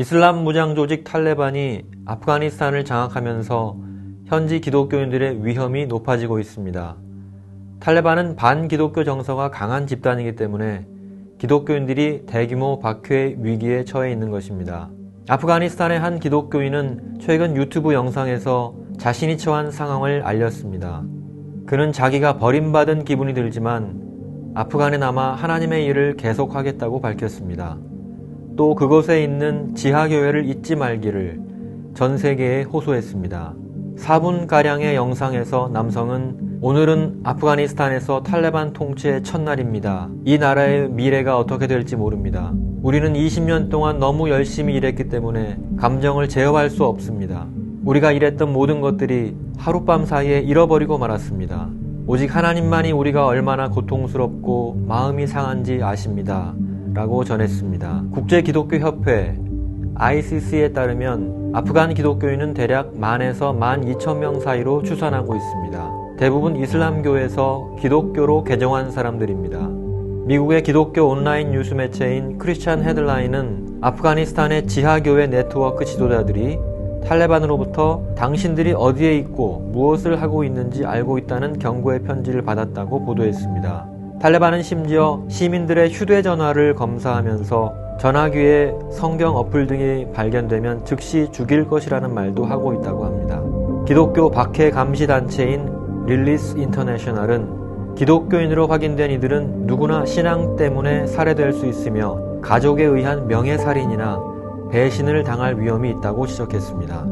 이슬람 무장 조직 탈레반이 아프가니스탄을 장악하면서 현지 기독교인들의 위험이 높아지고 있습니다. 탈레반은 반기독교 정서가 강한 집단이기 때문에 기독교인들이 대규모 박해 위기에 처해 있는 것입니다. 아프가니스탄의 한 기독교인은 최근 유튜브 영상에서 자신이 처한 상황을 알렸습니다. 그는 자기가 버림받은 기분이 들지만 아프간에 남아 하나님의 일을 계속하겠다고 밝혔습니다. 또 그곳에 있는 지하교회를 잊지 말기를 전 세계에 호소했습니다. 4분가량의 영상에서 남성은 오늘은 아프가니스탄에서 탈레반 통치의 첫날입니다. 이 나라의 미래가 어떻게 될지 모릅니다. 우리는 20년 동안 너무 열심히 일했기 때문에 감정을 제어할 수 없습니다. 우리가 일했던 모든 것들이 하룻밤 사이에 잃어버리고 말았습니다. 오직 하나님만이 우리가 얼마나 고통스럽고 마음이 상한지 아십니다. 라고 전했습니다. 국제기독교협회 ICC에 따르면 아프간 기독교인은 대략 만에서 만 2천 명 사이로 추산하고 있습니다. 대부분 이슬람교에서 기독교로 개종한 사람들입니다. 미국의 기독교 온라인 뉴스 매체인 크리스찬 헤드라인은 아프가니스탄의 지하교회 네트워크 지도자들이 탈레반으로부터 당신들이 어디에 있고 무엇을 하고 있는지 알고 있다는 경고의 편지를 받았다고 보도했습니다. 탈레반은 심지어 시민들의 휴대전화를 검사하면서 전화기에 성경 어플 등이 발견되면 즉시 죽일 것이라는 말도 하고 있다고 합니다. 기독교 박해 감시 단체인 릴리스 인터내셔널은 기독교인으로 확인된 이들은 누구나 신앙 때문에 살해될 수 있으며 가족에 의한 명예살인이나 배신을 당할 위험이 있다고 지적했습니다.